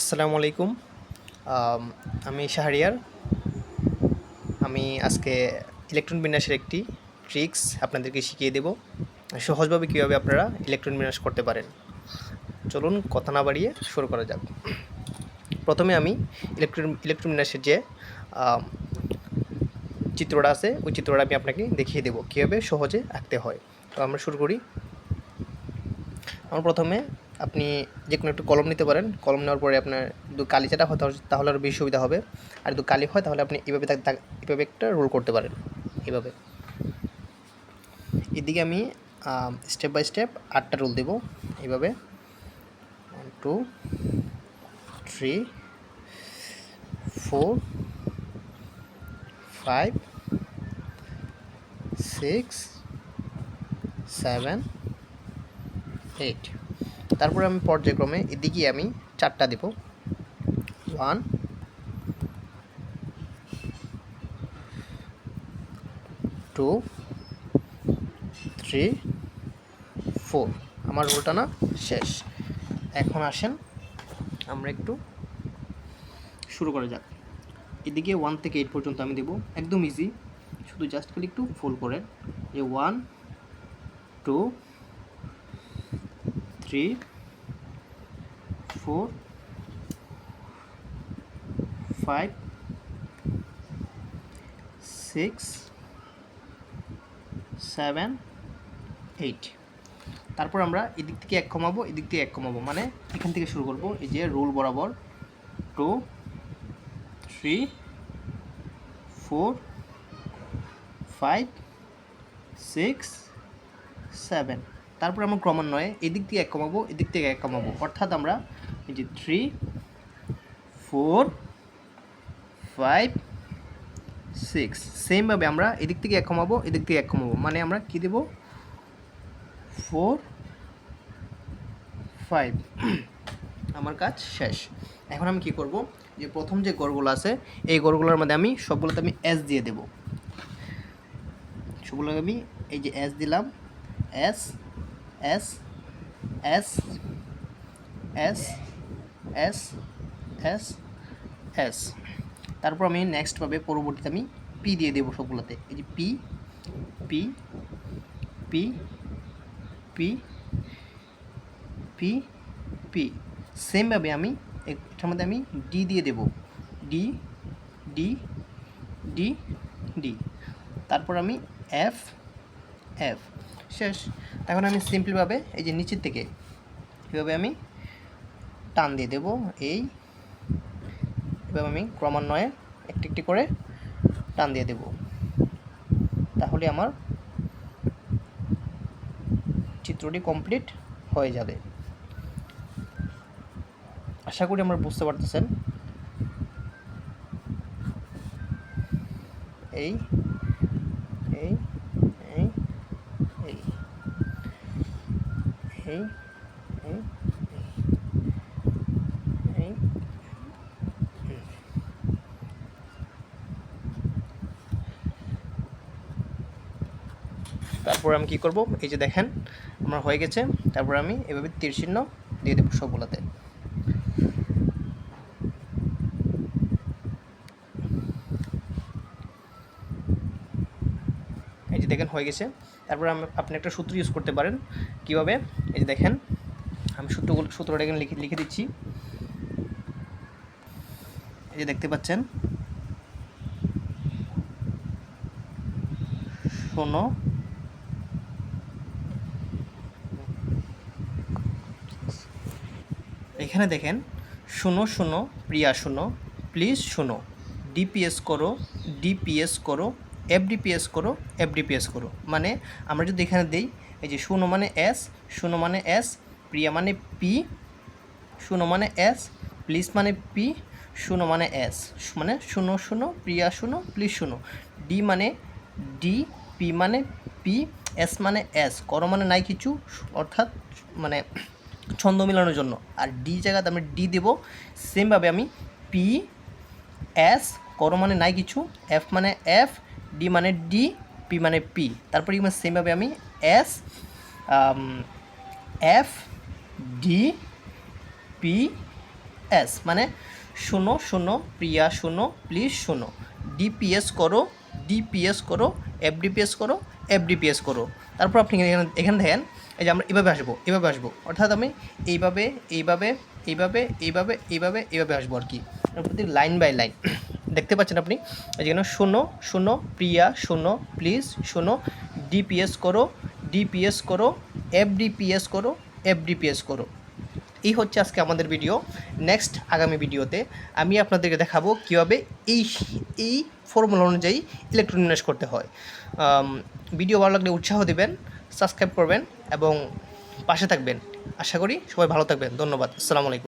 আসসালামু আলাইকুম। আমি শাহরিয়ার। আমি আজকে ইলেকট্রন বিন্যাসের একটি ট্রিক্স আপনাদেরকে শিখিয়ে দেব। সহজভাবে কীভাবে আপনারা ইলেকট্রন বিন্যাস করতে পারেন। চলুন কথা না বাড়িয়ে শুরু করা যাক। প্রথমে আমি ইলেকট্রন ইলেকট্রন বিন্যাসের যে চিত্রটা আছে, ওই চিত্রটা আমি আপনাকে দেখিয়ে দেবো, কীভাবে সহজে আঁকতে হয়। তো আমরা শুরু করি। আমার প্রথমে আপনি যে কোনো একটু কলম নিতে পারেন। কলম নেওয়ার পরে আপনার দু কালি চাটা হয় তাহলে- আরও বেশি সুবিধা হবে। আর দু কালি হয়, তাহলে আপনি এভাবে এভাবে একটা রোল করতে পারেন। এভাবে। এদিকে আমি স্টেপ বাই স্টেপ আটটা রোল দেবো। এইভাবে one two three four five six seven eight তারপরে আমি পর্যায়ক্রমে এদিকে আমি চারটা দেব। ওয়ান টু থ্রি ফোর আমার রোলটা না শেষ। এখন আসেন, আমরা একটু শুরু করা যাক। এদিকে ওয়ান থেকে এইট পর্যন্ত আমি দেবো। একদম ইজি শুধু জাস্ট খালি একটু ফোল করেন। যে one two three four five six seven eight তারপর আমরা এদিক থেকে এক কমাবো, এদিক থেকে এক কমাবো। মানে এখান থেকে শুরু করব। এই যে রোল বরাবর। Two, three, four, five, six, seven. তারপর আমরা ক্রমান্বয়ে এদিক থেকে এক কমাবো, এদিক থেকে এক কমাবো। অর্থাৎ আমরা এই যে থ্রি ফোর ফাইভ সিক্স সেমভাবে আমরা এদিক থেকে এক কমাবো, এদিক থেকে এক কমাবো। মানে আমরা কী দেবো? ফোর ফাইভ আমার কাজ শেষ। এখন আমি কি করব? যে প্রথম যে গড়গুলো আছে, এই গড়গুলোর মধ্যে আমি সবগুলোতে আমি এস দিয়ে দেব। সবগুলোকে আমি এই যে এস দিলাম S S S S S S S তারপর আমি নেক্সট পাবে পরবর্তীতে আমি পি দিয়ে দেবো সবগুলোতে। এই যে P P P P P P সেমভাবে আমি এটার মধ্যে আমি ডি দিয়ে দেব। ডি ডি ডি ডি তারপর আমি এফ এফ শেষ। এখন আমি সিম্পলভাবে এই যে নিচের থেকে এভাবে আমি টান দিয়ে দেবো এই। এভাবে আমি ক্রমান্বয়ে একটি একটি করে টান দিয়ে দেব। তাহলে আমার চিত্রটি কমপ্লিট হয়ে যাবে। আশা করি আমরা বুঝতে পারতেছেন। এই এই এই এই এই তারপর আমি কি করব? এই যে দেখেন, আমার হয়ে গেছে। তারপর আমি এভাবে তীর চিহ্ন দিয়ে দেবো সবগুলোতে। এই যে দেখেন, হয়ে গেছে। তারপর আপনি একটা সূত্র ইউজ করতে পারেন। কীভাবে? এই যে দেখেন, আমি সূত্রগুলো সূত্রটা এখানে লিখে লিখে দিচ্ছি। এই যে দেখতে পাচ্ছেন শোনো এখানে দেখেন শুনো শুনো প্রিয়া শুনো প্লিজ শুনো ডিপিএস করো ডিপিএস করো, এফডিপিএস করো এফডিপিএস করো। মানে আমরা যদি এখানে দিই এই যে শূন্য মানে এস, শূন্য মানে এস, প্রিয়া মানে পি, শূন্য মানে এস, প্লিজ মানে পি শুনো মানে এস মানে শূন্য শূন্য, প্রিয়া শূন্য, প্লিজ শূন্য। ডি মানে ডি, পি মানে পি, এস মানে এস কর মানে নাই কিছু, অর্থাৎ মানে ছন্দ মেলানোর জন্য। আর ডি জায়গাতে আমি ডি দেব, সেমভাবে আমি পি, এস কর মানে নাই কিছু, এফ মানে এফ, ডি মানে ডি, পি মানে পি। তারপরে সেমভাবে আমি S F D P S মানে শোনো শোনো প্রিয়া শোনো প্লিজ শোনো ডিপিএস করো ডিপিএস করো এফডিপিএস করো এফডিপিএস করো। তারপর আপনি এখানে এখানে দেখেন, এই যে আমরা এভাবে আসব এভাবে আসব। অর্থাৎ আমি এইভাবে এইভাবে এইভাবে এইভাবে এইভাবে এইভাবে আসব আর কি। প্রতি লাইন বাই লাইন। দেখতে পাচ্ছেন আপনি? যেখানে শোনো শোনো প্রিয়া শোনো প্লিজ শোনো ডিপিএস করো ডিপিএস করো, এফডিপিএস করো এফডিপিএস করো। এই হচ্ছে আজকে আমাদের ভিডিও। নেক্সট আগামী ভিডিওতে আমি আপনাদেরকে দেখাবো কীভাবে এই এই ফর্মুলা অনুযায়ী ইলেকট্রন বিন্যাস করতে হয়। ভিডিও ভালো লাগলে উৎসাহ দেবেন সাবস্ক্রাইব করবেন এবং পাশে থাকবেন। আশা করি সবাই ভালো থাকবেন। ধন্যবাদ। আসসালামু আলাইকুম।